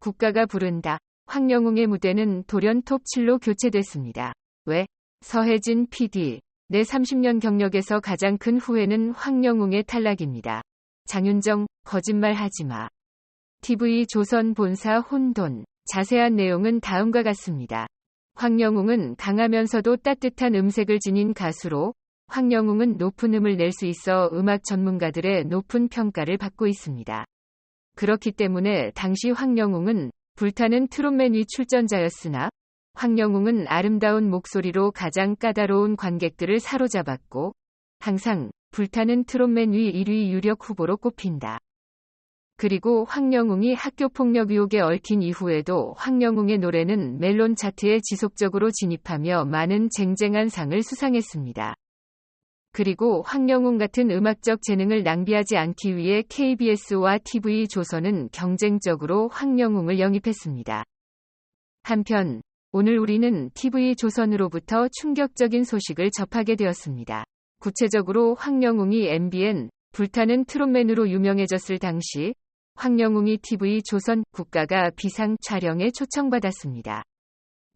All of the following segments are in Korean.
국가가 부른다. 황영웅의 무대는 돌연 톱7로 교체됐습니다. 왜? 서혜진 PD. 내 30년 경력에서 가장 큰 후회는 황영웅의 탈락입니다. 장윤정, 거짓말 하지 마. TV 조선 본사 혼돈. 자세한 내용은 다음과 같습니다. 황영웅은 강하면서도 따뜻한 음색을 지닌 가수로 황영웅은 높은 음을 낼 수 있어 음악 전문가들의 높은 평가를 받고 있습니다. 그렇기 때문에 당시 황영웅은 불타는 트롯맨 위 출전자였으나 황영웅은 아름다운 목소리로 가장 까다로운 관객들을 사로잡았고 항상 불타는 트롯맨 위 1위 유력 후보로 꼽힌다. 그리고 황영웅이 학교폭력 의혹에 얽힌 이후에도 황영웅의 노래는 멜론 차트에 지속적으로 진입하며 많은 쟁쟁한 상을 수상했습니다. 그리고 황영웅 같은 음악적 재능을 낭비하지 않기 위해 KBS와 TV 조선은 경쟁적으로 황영웅을 영입했습니다. 한편 오늘 우리는 TV 조선으로부터 충격적인 소식을 접하게 되었습니다. 구체적으로 황영웅이 MBN 불타는 트롯맨으로 유명해졌을 당시 황영웅이 TV 조선 국가가 비상 촬영에 초청받았습니다.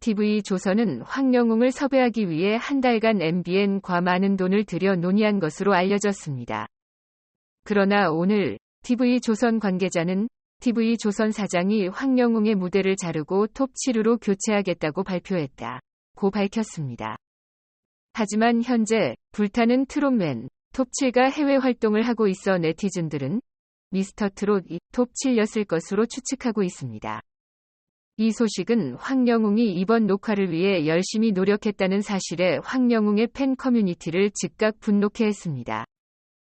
TV 조선은 황영웅을 섭외하기 위해 한 달간 MBN과 많은 돈을 들여 논의한 것으로 알려졌습니다. 그러나 오늘 TV 조선 관계자는 TV 조선 사장이 황영웅의 무대를 자르고 톱7으로 교체하겠다고 발표했다. 고 밝혔습니다. 하지만 현재 불타는 트롯맨 톱7가 해외 활동을 하고 있어 네티즌들은 미스터 트롯 이 톱7였을 것으로 추측하고 있습니다. 이 소식은 황영웅이 이번 녹화를 위해 열심히 노력했다는 사실에 황영웅의 팬 커뮤니티를 즉각 분노케 했습니다.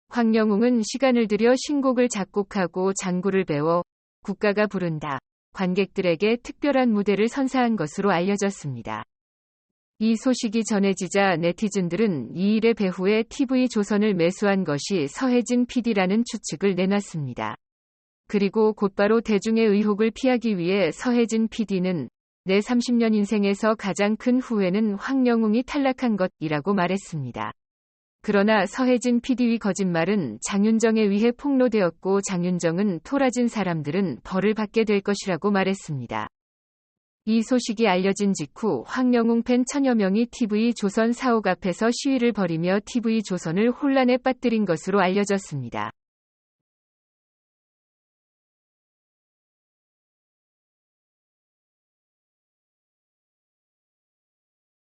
황영웅은 시간을 들여 신곡을 작곡하고 장구를 배워 국가가 부른다. 관객들에게 특별한 무대를 선사한 것으로 알려졌습니다. 이 소식이 전해지자 네티즌들은 이 일의 배후에 TV 조선을 매수한 것이 서혜진 PD라는 추측을 내놨습니다. 그리고 곧바로 대중의 의혹을 피하기 위해 서혜진 PD는 내 30년 인생에서 가장 큰 후회는 황영웅이 탈락한 것이라고 말했습니다. 그러나 서혜진 PD의 거짓말은 장윤정에 의해 폭로되었고 장윤정은 토라진 사람들은 벌을 받게 될 것이라고 말했습니다. 이 소식이 알려진 직후 황영웅 팬 천여 명이 TV 조선 사옥 앞에서 시위를 벌이며 TV 조선을 혼란에 빠뜨린 것으로 알려졌습니다.